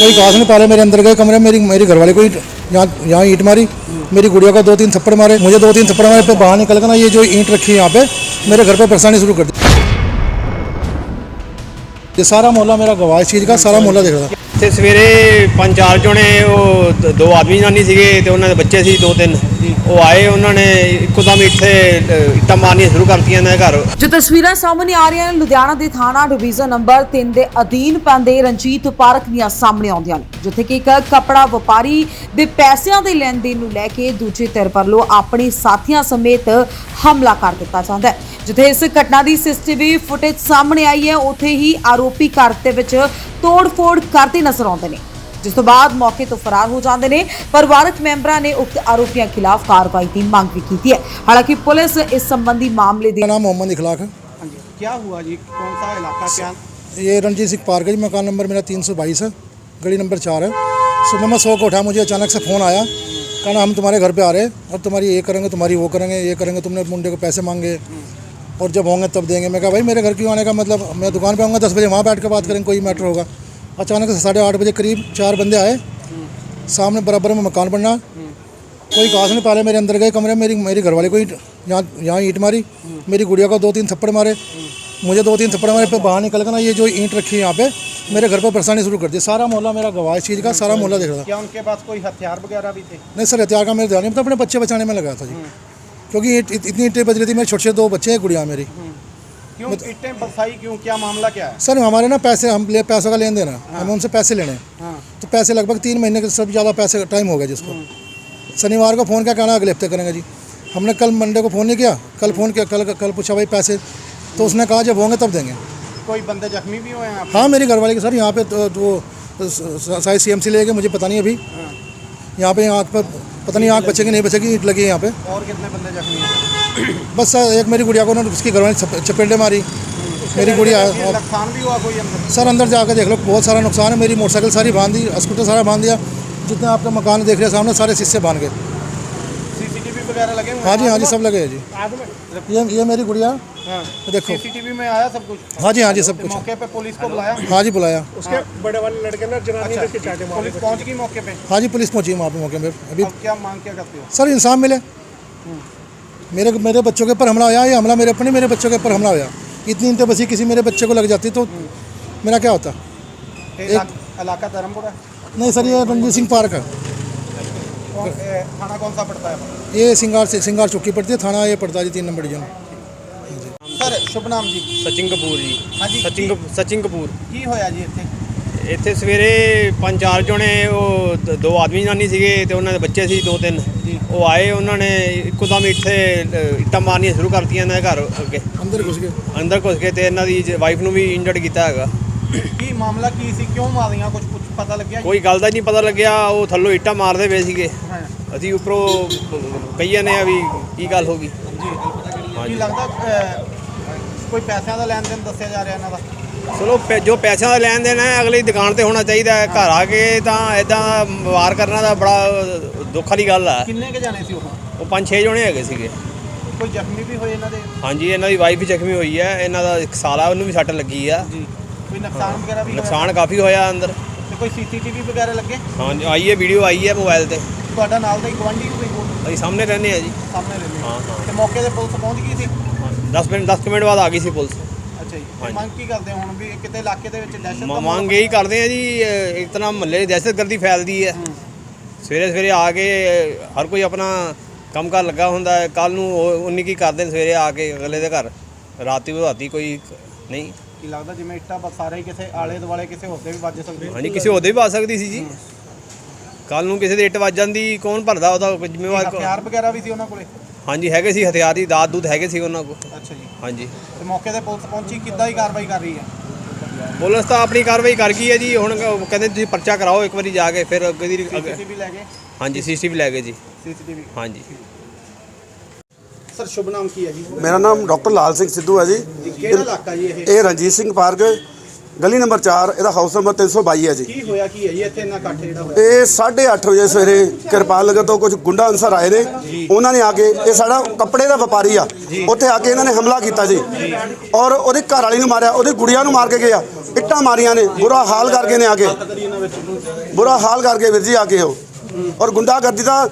कोई घास नहीं पाले मेरे अंदर गए कमरे में मेरी मेरी घरवाली को ईंट- यहाँ यहाँ ईंट मारी मेरी गुड़िया को दो तीन थप्पड़ मारे मुझे दो तीन थप्पड़ मारे फिर बाहर निकल कर ना ये जो ईंट रखी है यहाँ पे मेरे घर पे परेशानी शुरू कर दी ये सारा मोहल्ला मेरा गवाह है इस चीज़ का सारा मोहल्ला देख रहा था ਤੇ ਸਵੇਰੇ ਪੰਜ ਚਾਰ ਜਣੇ ਉਹ ਦ- ਦੋ ਆਦਮੀ ਜਨਾਨੀ ਸੀਗੇ ਤੇ ਉਹਨਾਂ ਦੇ ਬੱਚੇ ਸੀ ਦੋ ਤਿੰਨ ਉਹ ਆਏ, ਉਹਨਾਂ ਨੇ ਇੱਕਦਮ ਇੱਥੇ ਇੱਟਾਂ ਮਾਰਨੀਆਂ ਸ਼ੁਰੂ ਕਰਤੀਆਂ ਇਹਨਾਂ ਘਰ। ਜੋ ਤਸਵੀਰਾਂ ਸਾਹਮਣੇ ਆ ਰਹੀਆਂ ਨੇ, ਲੁਧਿਆਣਾ ਦੇ ਥਾਣਾ ਡਿਵੀਜ਼ਨ ਨੰਬਰ 3 ਦੇ ਅਧੀਨ ਪੈਂਦੇ ਰਣਜੀਤ ਪਾਰਕ ਦੀਆਂ ਸਾਹਮਣੇ ਆਉਂਦੀਆਂ ਨੇ, ਜਿੱਥੇ ਕਿ ਇੱਕ ਕਪੜਾ ਵਪਾਰੀ ਦੇ ਪੈਸਿਆਂ ਦੇ ਲੈਣ ਦੇਣ ਨੂੰ ਲੈ ਕੇ ਦੂਜੇ ਧਿਰ ਵੱਲੋਂ ਆਪਣੇ ਸਾਥੀਆਂ ਸਮੇਤ ਹਮਲਾ ਕਰ ਦਿੱਤਾ ਜਾਂਦਾ ਹੈ, ਜਿੱਥੇ ਇਸ ਘਟਨਾ ਦੀ ਸੀਸੀਟੀਵੀ ਫੁਟੇਜ ਸਾਹਮਣੇ ਆਈ ਹੈ, ਉੱਥੇ ਹੀ ਆਰੋਪੀ ਘਰ ਦੇ ਵਿੱਚ ਤੋੜ-ਫੋੜ ਕਰਦੇ ਨਜ਼ਰ ਆਉਂਦੇ ਨੇ। ਜਿਸ ਤੋਂ ਬਾਅਦ ਮੌਕੇ ਤੋਂ ਫਰਾਰ ਹੋ ਜਾਂਦੇ ਨੇ ਪਰਿਵਾਰਕ ਮੈਂਬਰਾਂ ਨੇ ਉਕਤ ਆਰੋਪੀਆਂ ਖਿਲਾਫ ਕਾਰਵਾਈ ਦੀ ਮੰਗ ਵੀ ਕੀਤੀ ਹੈ ਹਾਲਾਂਕਿ ਪੁਲਿਸ ਇਸ ਸੰਬੰਧੀ ਮਾਮਲੇ ਦੀ मेरा नाम मोहम्मद इखलाक है हाँ जी क्या हुआ जी कौन सा इलाका क्या ये रणजीत सिंह पार्क है जी मकान नंबर मेरा तीन सौ बाईस है गली नंबर चार है सुबह मैं सौ को उठा मुझे अचानक से फ़ोन आया कहना हम तुम्हारे घर पे आ रहे हैं और तुम्हारी ये करेंगे तुम्हारी वो करेंगे ये करेंगे तुमने मुंडे को पैसे मांगे और जब होंगे तब देंगे मैं कहा भाई मेरे घर क्यों आने का मतलब मैं दुकान पे आऊँगा दस बजे वहाँ बैठ के बात करेंगे कोई मैटर होगा अचानक से साढ़े आठ बजे करीब चार बंदे आए सामने बराबर में मकान बनना कोई घास नहीं पाले मेरे अंदर गए कमरे में मेरी मेरी घरवाली को ईंट यहाँ यहाँ ईंट मारी मेरी गुड़िया को दो तीन थप्पड़ मारे मुझे दो तीन थप्पड़ मारे फिर बाहर निकल कर ना ये जो ईंट रखी है यहाँ पे मेरे घर पे परेशानी शुरू कर दी सारा मोहल्ला मेरा गवाह है इस चीज़ का सारा मोहल्ला देख रहा था क्या उनके पास कोई हथियार वगैरह भी थे नहीं सर हथियार का मेरे ध्यान नहीं तो अपने बच्चे बचाने में लगा था जी क्योंकि ईंट- इत- इतनी ईंटें बज रही थी मेरे छोटे छोटे दो बच्चे हैं गुड़िया मेरी क्यों इट्टें बरसाई क्यों? क्या मामला क्या है? सर हमारे ना पैसे हम ले पैसों का लेन देन है। हमें उनसे पैसे लेने हैं। हाँ। तो पैसे लगभग तीन महीने के सबसे ज़्यादा पैसे टाइम हो गया जिसको शनिवार को फ़ोन क्या कहना अगले हफ़्ते करेंगे जी। हमने कल मंडे को फ़ोन नहीं किया। कल फ़ोन किया कल कल पूछा भाई पैसे तो उसने कहा जब होंगे तब देंगे। कोई बंदे जख्मी भी हुए हैं हाँ मेरी घरवाली के सर यहाँ पे वो तो शायद सी एम सी ले गए मुझे पता नहीं अभी। यहाँ पे आँख पर पता नहीं आँख बचेगी नहीं बचेगी ईंट लगी है यहाँ पे। और कितने बंदे जख्मी हैं? बस सर एक मेरी गुड़िया को उन्होंने उसकी घरवाली चप- चपेटे मारी। मेरी गुड़िया और नुकसान भी हुआ कोई अंदर? सर अंदर जाकर देख लो बहुत सारा नुकसान है। मेरी मोटरसाइकिल सारी बाँध दी स्कूटर सारा बाँध दिया। जितने आपका मकान देख रहे हैं सामने सारे शीशे बाँध गए। वगैरह लगे हाँ? जी हाँ जी सब लगे हैं जी। ये ये मेरी गुड़िया हाँ। देखो। सीसीटीवी में आया सब कुछ? हाँ जी हाँ जी सब तो कुछ। मौके पे पुलिस को बुलाया? हाँ जी बुलाया। उसके हाँ। बड़े वाले लड़के ने जनानी लेके चाटे पुलिस पहुँच गई मौके पे? हाँ जी पुलिस पहुँची वहाँ पे मौके पे अभी। क्या मांग क्या करते हो? सर इंसान मिले। मेरे मेरे बच्चों के ऊपर हमला होया ये हमला मेरे अपने मेरे बच्चों के ऊपर हमला होया इतनी इंते बसी किसी मेरे बच्चे को लग जाती तो मेरा क्या होता ये इलाक- इलाका धर्मपुरा है? नहीं सर ये रणजीत सिंह पार्क है कौन ए, थाना कौन सा पड़ता है ये सिंगार से सिंगार चौकी पड़ती है थाना ये पड़ता है जी तीन नंबर डिवीजन ਸਰ ਸ਼ੁਭ ਨਾਮ ਜੀ ਸਚਿਨ ਕਪੂਰ ਜੀ ਹਾਂਜੀ ਸਚਿਨ ਕਪ- ਸਚਿਨ ਕਪੂਰ ਕੀ ਹੋਇਆ ਜੀ ਇੱਥੇ ਇੱਥੇ ਸਵੇਰੇ ਪੰਜ ਚਾਰ ਜਣੇ ਉਹ ਦੋ ਆਦਮੀ ਜਨਾਨੀ ਸੀਗੇ ਤੇ ਉਹਨਾਂ ਦੇ ਬੱਚੇ ਸੀ ਦੋ ਤਿੰਨ। ਉਹ ਆਏ ਉਹਨਾਂ ਨੇ ਇੱਕੋ ਦਮ ਇੱਥੇ ਇੱਟਾਂ ਮਾਰਨੀਆਂ ਸ਼ੁਰੂ ਕਰਤੀਆਂ ਇਹਨਾਂ ਘਰ ਅੱਗੇ। ਅੰਦਰ ਘੁਸ ਗਏ? ਅੰਦਰ ਘੁਸ ਕੇ ਤੇ ਇਹਨਾਂ ਦੀ ਵਾਈਫ ਨੂੰ ਵੀ ਇੰਜਰਡ ਕੀਤਾ ਹੈਗਾ। ਕੀ ਮਾਮਲਾ ਕੀ ਸੀ? ਕਿਉਂ ਮਾਰੀਆਂ? ਕੁਝ ਕੁਝ ਪਤਾ ਲੱਗਿਆ ਕੋਈ ਗੱਲ ਦਾ ਹੀ ਨਹੀਂ ਪਤਾ ਲੱਗਿਆ ਉਹ ਥੱਲੋਂ ਇੱਟਾਂ ਮਾਰਦੇ ਪਏ ਸੀਗੇ। ਅਸੀਂ ਉੱਪਰੋਂ ਕਹੀਆਂ ਨੇ ਆ ਵੀ ਕੀ ਗੱਲ ਹੋ ਗਈ। ਜੀ। ਕੀ ਲੱਗਦਾ ਕੋਈ ਪੈਸਿਆਂ ਦਾ ਲੈਣ ਦੇਣ ਦੱਸਿਆ ਜਾ ਰਿਹਾ ਇਹਨਾਂ ਦਾ? ਚਲੋ ਪੈ- ਜੋ ਪੈਸਿਆਂ ਦਾ ਲੈਣ ਦੇਣ ਹੈ ਅਗਲੀ ਦੁਕਾਨ ਤੇ ਹੋਣਾ ਚਾਹੀਦਾ ਹੈ। ਘਰ ਆ ਕੇ ਤਾਂ ਇਦਾਂ ਵਾਰ ਕਰਨਾ ਦਾ ਬੜਾ ਦੁੱਖ ਵਾਲੀ ਗੱਲ ਆ ਕਿੰਨੇ ਕੇ ਜਾਣੇ ਸੀ ਉਹ? ਉਹ ਪੰਜ ਛੇ ਜਣੇ ਹੈਗੇ ਸੀਗੇ। ਕੋਈ ਜ਼ਖਮੀ ਵੀ ਹੋਏ ਇਹਨਾਂ ਦੇ? ਹਾਂਜੀ ਇਹਨਾਂ ਦੀ ਵਾਈਫ ਵੀ ਜ਼ਖਮੀ ਹੋਈ ਹੈ। ਇਹਨਾਂ ਦਾ ਇੱਕ ਸਾਲਾ ਉਹਨੂੰ ਵੀ ਸੱਟ ਲੱਗੀ ਆ। ਜੀ। ਕੋਈ ਨੁਕਸਾਨ ਵਗੈਰਾ ਵੀ ਹੋਇਆ? ਨੁਕਸਾਨ ਕਾਫੀ ਹੋਇਆ ਅੰਦਰ। ਤੇ ਕੋਈ ਸੀਸੀਟੀਵੀ ਵਗੈਰਾ ਲੱਗੇ? ਹਾਂਜੀ ਆਈ ਹੈ ਵੀਡੀਓ ਆਈ ਹੈ ਮੋਬਾਈਲ ਤੇ। ਤੁਹਾਡਾ ਨਾਲ ਦਾ ਹੀ ਗਵਾਂਢੀ ਕੋਈ ਹੋਰ? ਅਸੀਂ ਸਾਹਮਣੇ ਰਹਿੰਦੇ ਆ ਜੀ। ਸਾਹਮਣੇ ਰਹਿੰਦੇ ਹਾਂ। ਹਾਂ ਤੇ ਮੌਕੇ ਤੇ ਪੁਲਿਸ ਪਹੁੰਚ ਗਈ ਸੀ? 10 ਮਿੰਟ 10 ਮਿੰਟ ਬਾਅਦ ਆ ਗਈ ਸੀ ਪੁਲਿਸ। ਅੱਛਾ ਜੀ। ਤੇ। ਮੰਗ ਕੀ ਕਰਦੇ ਹੋ ਹੁਣ ਵੀ ਕਿਤੇ ਇਲਾਕੇ ਦੇ ਵਿੱਚ ਦਹਿਸ਼ਤ ਦਾ ਮ- ਮਾਹੌਲ ਮੰਗ ਇਹੀ ਕਰਦੇ ਆ ਜੀ ਇੱਕ ਤਰ੍ਹਾਂ ਮਹੱਲੇ ਦਹਿਸ਼ਤਗਰਦੀ ਫੈਲਦੀ ਹੈ। ਸਵੇਰੇ ਸਵੇਰੇ ਆ ਕੇ ਹਰ ਕੋਈ ਆਪਣਾ ਕੰਮ ਕਰ ਲੱਗਾ ਹੁੰਦਾ ਹੈ। ਕੱਲ ਨੂੰ ਉਹ- ਉਨੀ ਕੀ ਕਰਦੇ ਨੇ ਸਵੇਰੇ ਆ ਕੇ ਅਗਲੇ ਦੇ ਘਰ। ਰਾਤੀ ਰਾਤੀ ਕੋਈ ਨਹੀਂ। ਕੀ ਲੱਗਦਾ ਜਿਵੇਂ ਇੱਟਾਂ ਬਸ ਸਾਰੇ ਹੀ ਕਿਸੇ ਆਲੇ ਦੁਆਲੇ ਕਿਸੇ ਹੋਰ ਦੇ ਵੀ ਵੱਜ ਸਕਦੇ ਹਾਂਜੀ ਕਿਸੇ ਉਹਦੇ ਵੀ ਆ ਸਕਦੀ ਸੀ ਜੀ। ਕੱਲ ਨੂੰ ਕਿਸੇ ਦੇ ਇੱਟ ਵੱਜ ਜਾਂਦੀ ਕੌਣ ਭਰਦਾ ਉਹਦਾ? ਜ਼ਿੰਮੇਵਾਰ ਕੌਣ? ਹਥਿਆਰ ਵਗੈਰਾ ਵੀ ਸੀ ਉਹਨਾਂ ਕੋਲੇ? ਹਾਂਜੀ ਹੈਗੇ ਸੀ ਹਥਿਆਰ ਦੀ ਦਾਤ ਦੂਤ ਹੈਗੇ ਸੀ ਉਹਨਾਂ ਕੋਲ। ਅੱਛਾ ਜੀ। ਹਾਂਜੀ। ਤੇ ਮੌਕੇ ਤੇ ਪੁਲਿਸ ਪਹੁੰਚੀ ਕਿੱਦਾਂ ਹੀ ਕਾਰਵਾਈ ਕਰ ਰਹੀ ਹੈ? ਪੁਲਿਸ ਤਾਂ ਆਪਣੀ ਕਾਰਵਾਈ ਕਰ ਗਈ ਹੈ ਜੀ ਹੁਣ ਕਹਿੰਦੇ ਤੁਸੀਂ ਪਰਚਾ ਕਰਾਓ ਇੱਕ ਵਾਰੀ ਜਾ ਕੇ ਫਿਰ ਅੱਗੇ ਦੀ ਅੱਗੇ- ਸੀਸੀਟੀਵੀ ਲੈ ਗਏ? ਹਾਂਜੀ ਸੀਸੀਟੀਵੀ ਲੈ ਗਏ ਜੀ। ਸੀਸੀਟੀਵੀ। ਹਾਂਜੀ। ਸਰ ਸ਼ੁਭ ਨਾਮ ਕੀ ਹੈ ਜੀ? ਮੇਰਾ ਨਾਮ ਡਾਕਟਰ ਲਾਲ ਸਿੰਘ ਸਿੱਧੂ ਹੈ ਜੀ। ਕਿਹੜਾ ਇਲਾਕਾ ਜੀ ਇਹ? ਇਹ ਰਣਜੀਤ ਸਿੰਘ ਪਾਰਕ ਗਲੀ ਨੰਬਰ 4 ਇਹਦਾ ਹਾਊਸ ਨੰਬਰ 322 ਹੈ ਜੀ। ਕੀ ਹੋਇਆ ਕੀ ਹੈ ਜੀ? ਇੱਥੇ ਇੰਨਾ ਇਕੱਠ ਜਿਹੜਾ ਹੋਇਆ? ਇਹ 8:30 ਵਜੇ ਸਵੇਰੇ ਕਿਰਪਾਲ ਨਗਰ ਤੋਂ ਕੁਝ ਗੁੰਡਾ ਅਨਸਰ ਆਏ ਨੇ। ਉਹਨਾਂ ਨੇ ਆ ਕੇ ਇਹ ਸਾਡਾ ਕੱਪੜੇ ਦਾ ਵਪਾਰੀ ਆ। ਉੱਥੇ ਆ ਕੇ ਇਹਨਾਂ ਨੇ ਹਮਲਾ ਕੀਤਾ ਜੀ। ਔਰ ਉਹਦੀ ਘਰ ਵਾਲੀ ਨੂੰ ਮਾਰਿਆ ਉਹਦੀ ਗੁੜੀਆ ਨੂੰ ਮਾਰ ਕੇ ਗਿਆ। ਇੱਟਾਂ ਇੱਟਾਂ ਮਾਰੀਆਂ ਨੇ ਬੁਰਾ ਹਾਲ ਕਰਕੇ ਨੇ ਆ ਕੇ। ਬੁਰਾ ਹਾਲ ਕਰਕੇ ਵੀਰ ਜੀ ਆ ਕੇ ਉਹ। ਔਰ ਗੁੰਡਾਗਰਦੀ ਦਾ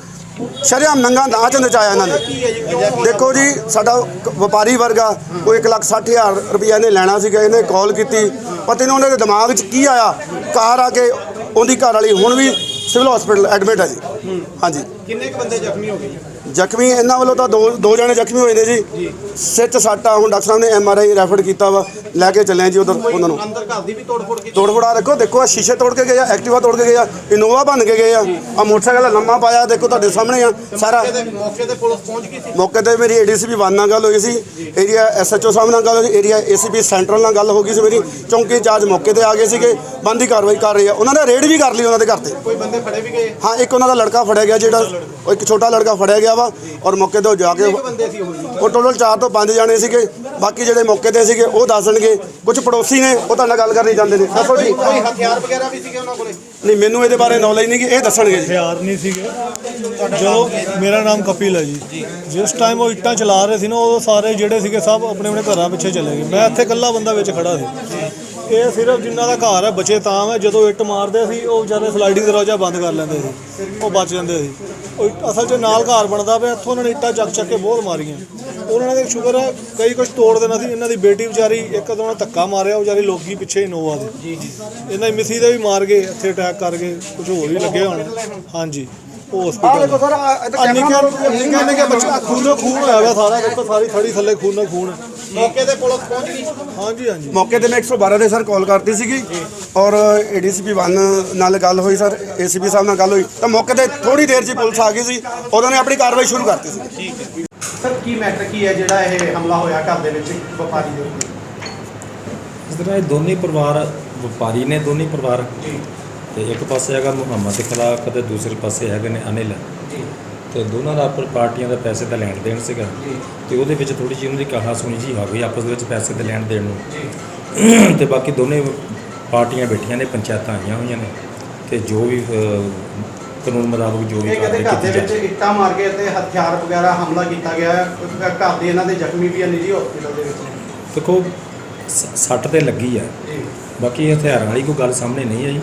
ਸ਼ਰੇਆਮ ਨੰਗਾ ਨਾਚ ਨਚਾਇਆ ਇਹਨਾਂ ਨੇ। ਦੇਖੋ ਜੀ, ਸਾਡਾ ਵਪਾਰੀ ਵਰਗਾ ਕੋਈ 1 ਲੱਖ 60 ਹਜ਼ਾਰ ਰੁਪਇਆ ਇਹਨੇ ਲੈਣਾ ਸੀਗਾ, ਇਹਨੇ ਕਾਲ ਕੀਤੀ। ਪਤਾ ਨਹੀਂ ਉਹਨਾਂ ਦੇ ਦਿਮਾਗ 'ਚ ਕੀ ਆਇਆ? ਕਾਰ ਆ ਕੇ ਉਹਦੀ ਘਰ ਵਾਲੀ ਹੁਣ ਵੀ ਸਿਵਲ ਹਸਪੀਟਲ ਐਡਮਿਟ ਹੈ ਜੀ। ਹਾਂਜੀ। ਕਿੰਨੇ ਕੁ ਬੰਦੇ ਜ਼ਖਮੀ ਹੋ ਗਏ? ਜ਼ਖਮੀ ਇਹਨਾਂ ਵੱਲੋਂ ਤਾਂ ਦੋ ਦੋ ਜਣੇ ਜ਼ਖਮੀ ਹੋਏ ਨੇ ਜੀ। ਸਿਰ 'ਚ ਸੱਟ ਹੁਣ ਡਾਕਟਰ ਸਾਹਿਬ ਨੇ ਐਮ ਆਰ ਆਈ ਰੈਫਰ ਕੀਤਾ ਵਾ। ਲੈ ਕੇ ਚੱਲੇ ਆ ਜੀ ਉਧਰ ਉਹਨਾਂ ਨੂੰ। ਅੰਦਰ ਘਰ ਦੀ ਵੀ ਤੋੜ ਕੀਤੀ? ਤੋੜ ਫੋੜਾ ਦੇਖੋ ਦੇਖੋ ਆ ਸ਼ੀਸ਼ੇ ਤੋੜ ਕੇ ਗਏ ਆ ਐਕਟਿਵਾ ਤੋੜ ਕੇ ਗਏ ਆ ਇਨੋਵਾ ਬਣ ਕੇ ਗਏ ਆ। ਆ ਮੋਟਰਸਾਈਕਲ ਲੰਮਾ ਪਾਇਆ ਦੇਖੋ ਤੁਹਾਡੇ ਸਾਹਮਣੇ ਆ ਸਾਰਾ। ਮੌਕੇ ਤੇ ਪੁਲਿਸ ਪਹੁੰਚ ਗਈ ਸੀ? ਮੌਕੇ ਤੇ ਮੇਰੀ ਏਡੀਸੀਪੀ ਵਨ ਨਾਲ ਗੱਲ ਹੋਈ ਸੀ। ਏਰੀਆ ਐਸਐਚਓ ਸਾਹਿਬ ਨਾਲ ਗੱਲ ਹੋਈ ਏਰੀਆ ਏਸੀਪੀ ਸੈਂਟਰਲ ਨਾਲ ਗੱਲ ਹੋ ਗਈ ਸੀ ਮੇਰੀ। ਚੌਂਕੀ ਇੰਚਾਰਜ ਮੌਕੇ ਤੇ ਆ ਗਏ ਸੀਗੇ ਬੰਦੀ ਕਾਰਵਾਈ ਕਰ ਰਹੀ ਆ। ਉਹਨਾਂ ਨੇ ਰੇਡ ਵੀ ਕਰ ਲਈ ਉਹਨਾਂ ਦੇ ਘਰ ਤੇ। ਕੋਈ ਬੰਦੇ ਫੜੇ ਵੀ ਗਏ? ਹਾਂ ਇੱਕ ਉਹਨਾਂ ਦਾ ਲੜਕਾ ਫੜਿਆ ਗਿਆ ਜਿਹੜਾ ਇੱਕ ਛੋਟਾ ਲੜਕਾ ਫੜਿਆ ਗਿਆ ਵਾ ਔਰ ਮੌਕੇ ਤੇ ਉਹ ਜਾ ਕੇ ਉਹ ਜੀ? ਟੋਟਲ 4 ਤੋਂ 5 ਜਾਣੇ ਸੀਗੇ। ਬਾਕੀ ਜਿਹੜੇ ਮੌਕੇ ਤੇ ਸੀਗੇ ਉਹ ਦੱਸਣਗੇ ਕੁਝ ਪੜੋਸੀ ਨੇ ਉਹ ਤੁਹਾਡੇ ਨਾਲ ਗੱਲ ਕਰਨੀ ਚਾਹੁੰਦੇ ਨੇ। ਦੱਸੋ ਜੀ। ਕੋਈ ਹਥਿਆਰ ਵਗੈਰਾ ਵੀ ਸੀਗੇ ਉਹਨਾਂ ਕੋਲੇ? ਨਹੀਂ ਮੈਨੂੰ ਇਹਦੇ ਬਾਰੇ ਨੌਲੇਜ ਨਹੀਂ ਕਿ ਇਹ ਦੱਸਣਗੇ ਜੀ। ਹਥਿਆਰ ਨਹੀਂ ਸੀਗੇ। ਜਦੋਂ ਮੇਰਾ ਨਾਮ ਕਪਿਲ ਹੈ ਜੀ। ਜਿਸ ਟਾਈਮ ਉਹ ਇੱਟਾਂ ਚਲਾ ਰਹੇ ਸੀ ਨਾ ਉਹ ਸਾਰੇ ਜਿਹੜੇ ਸੀਗੇ ਸਭ ਆਪਣੇ ਆਪਣੇ ਘਰਾਂ ਪਿੱਛੇ ਚਲੇ ਗਏ। ਮੈਂ ਇੱਥੇ ਇਕੱਲਾ ਬੰਦਾ ਵਿੱਚ ਖੜਾ ਸੀ। ਇਹ ਸਿਰਫ ਜਿਨ੍ਹਾਂ ਦਾ ਘਰ ਹੈ ਬਚੇ ਤਾਂ ਹੈ। ਜਦੋਂ ਇੱਟ ਮਾਰਦੇ ਸੀ ਉਹ ਵਿਚਾਰੇ ਸਲਾਈਡਿੰਗ ਦਰਵਾਜ਼ਾ ਬੰਦ ਕਰ ਲੈਂਦੇ ਸੀ। ਉਹ ਬਚ ਜਾਂਦੇ ਸੀ। ਉਹ ਅਸਲ 'ਚ ਨਾਲ ਘਰ ਬਣਦਾ ਪਿਆ ਇੱਥੋਂ ਉਹਨਾਂ ਨੇ ਇੱਟਾਂ ਚੱਕ ਚੱਕ ਕੇ ਬਹੁਤ ਮਾਰੀਆਂ। ਉਹਨਾਂ ਨੇ ਸ਼ੁਕਰ ਹੈ ਕਈ ਕੁਝ ਤੋੜ ਦੇਣਾ ਸੀ। ਇਹਨਾਂ ਦੀ ਬੇਟੀ ਵਿਚਾਰੀ ਇੱਕ ਉਹਨਾਂ ਧੱਕਾ ਮਾਰਿਆ ਉਹ ਵਿਚਾਰੀ ਲੋਕੀ ਪਿੱਛੇ ਇਨੋਵਾ ਦੇ। ਜੀ ਜੀ ਇਹਨਾਂ ਦੀ ਮਿਸੀ ਦੇ ਵੀ ਮਾਰ ਗਏ ਇੱਥੇ ਅਟੈਕ ਕਰ ਗਏ ਕੁਝ ਹੋਰ ਵੀ ਲੱਗੇ ਹੋਣ। ਹਾਂਜੀ ਉਹ ਹਸਪੀਟਲ ਦੇਖੋ ਸਰ ਆਹ ਨਿੱਕਾ ਨਿੱਕਾ ਨਿੱਕਾ ਬੱਚਾ ਖੂਨੋ ਖੂਨ ਹੋਇਆ ਸਾਰਾ ਦੇਖੋ ਸਾਰੀ ਥੜੀ ਥੱਲੇ ਖੂਨੋ ਖੂਨ ਹੈ। ਮੌਕੇ ਤੇ ਪੁਲਿਸ ਪਹੁੰਚ ਗਈ? ਹਾਂਜੀ ਹਾਂਜੀ। ਮੌਕੇ ਤੇ ਮੈਂ 112 ਦੇ ਸਰ ਕਾਲ ਕਰਤੀ ਸੀਗੀ ਔਰ ਏਡੀਸੀਪੀ 1 ਨਾਲ ਗੱਲ ਹੋਈ ਸਰ ਏਸੀਪੀ ਸਾਹਿਬ ਨਾਲ ਗੱਲ ਹੋਈ। ਤਾਂ ਮੌਕੇ ਤੇ ਥੋੜੀ ਦੇਰ 'ਚ ਹੀ ਪੁਲਿਸ ਆ ਗਈ ਸੀ। ਉਹਨਾਂ ਨੇ ਆਪਣੀ ਕਾਰਵਾਈ ਸ਼ੁਰੂ ਕਰਤੀ ਸੀ। ਸਰ ਕੀ ਮੈਟਰ ਕੀ ਹੈ ਜਿਹੜਾ ਇਹ ਹਮਲਾ ਹੋਇਆ ਘਰ ਦੇ ਵਿੱਚ ਵਪਾਰੀ ਦੇ ਉੱਤੇ? ਇਸ ਤਰ੍ਹਾਂ ਇਹ ਦੋਨੇ ਪਰਿਵਾਰ ਵਪਾਰੀ ਨੇ ਦੋਨੇ ਪਰਿਵਾਰ। ਤੇ ਇੱਕ ਪਾਸੇ ਹੈਗਾ ਮੁਹੰਮਦ ਖਲਾਕ ਤੇ ਦੂਸਰੇ ਪਾਸੇ ਹੈਗੇ ਨੇ ਅਨਿਲ। ਤੇ ਦੋਨਾਂ ਦਾ ਆਪਰ ਪਾਰਟੀਆਂ ਦਾ ਪੈਸੇ ਦਾ ਲੈਣ ਦੇਣ ਸੀਗਾ। ਤੇ ਉਹਦੇ ਵਿੱਚ ਥੋੜੀ ਜਿਹੀ ਉਹਨਾਂ ਦੀ ਕਹਾ ਸੁਣੀ ਜੀ ਹੋ ਗਈ ਆਪਸ ਦੇ ਵਿੱਚ ਪੈਸੇ ਦੇ ਲੈਣ ਦੇਣ ਨੂੰ। ਤੇ ਬਾਕੀ ਦੋਨੇ ਪਾਰਟੀਆਂ ਬੈਠੀਆਂ ਨੇ ਪੰਚਾਇਤਾਂ ਆਈਆਂ ਹੋਈਆਂ ਨੇ। ਤੇ ਜੋ ਵੀ ਕਾਨੂੰਨ ਮੁਤਾਬਕ ਜੋ ਵੀ ਇਹ ਕਹਿੰਦੇ ਕਾਰਵਾਈ ਘਰ ਦੇ ਕੀਤੀ ਵਿੱਚ ਜਾਏ ਇੱਟਾਂ ਮਾਰ ਕੇ ਤੇ ਹਥਿਆਰ ਵਗੈਰਾ ਹਮਲਾ ਕੀਤਾ ਗਿਆ ਹੈ। ਘਰ ਦੇ ਇਹਨਾਂ ਦੇ ਜ਼ਖਮੀ ਵੀ ਹੈ ਨਿੱਜੀ ਹਸਪੀਟਲ ਦੇ ਵਿੱਚ। ਦੇਖੋ ਸੱਟ ਤੇ ਲੱਗੀ ਆ। ਬਾਕੀ ਹਥਿਆਰਾਂ ਵਾਲੀ ਕੋਈ ਗੱਲ ਸਾਹਮਣੇ ਨਹੀਂ ਆਈ।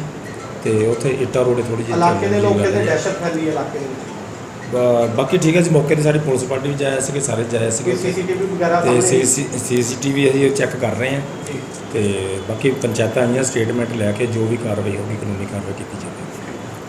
ਤੇ ਉੱਥੇ ਇੱਟਾਂ ਰੋੜੇ ਥੋੜੀ ਜਿਹੀ ਇਲਾਕੇ ਦੇ ਲੋਕ ਕਹਿੰਦੇ। ਦਹਿਸ਼ਤ ਫੈਲੀ ਇਲਾਕੇ ਦੇ ਵਿੱਚ। ਬਾਕੀ ਠੀਕ ਹੈ ਜੀ ਮੌਕੇ ਤੇ ਸਾਡੀ ਪੁਲਿਸ ਪਾਰਟੀ ਵੀ ਜਾਇਆ ਸੀਗੇ ਸਾਰੇ ਜਾਇਆ ਸੀਗੇ। ਸੀਸੀਟੀਵੀ ਵਗੈਰਾ ਤੇ ਸੀਸੀਟੀਵੀ ਅਸੀਂ ਚੈੱਕ ਕਰ ਰਹੇ ਹਾਂ। ਤੇ ਬਾਕੀ ਪੰਚਾਇਤਾਂ ਆਈਆਂ ਸਟੇਟਮੈਂਟ ਲੈ ਕੇ ਜੋ ਵੀ ਕਾਰਵਾਈ ਹੋਗੀ ਕਾਨੂੰਨੀ ਕਾਰਵਾਈ ਕੀਤੀ ਜਾਵੇਗੀ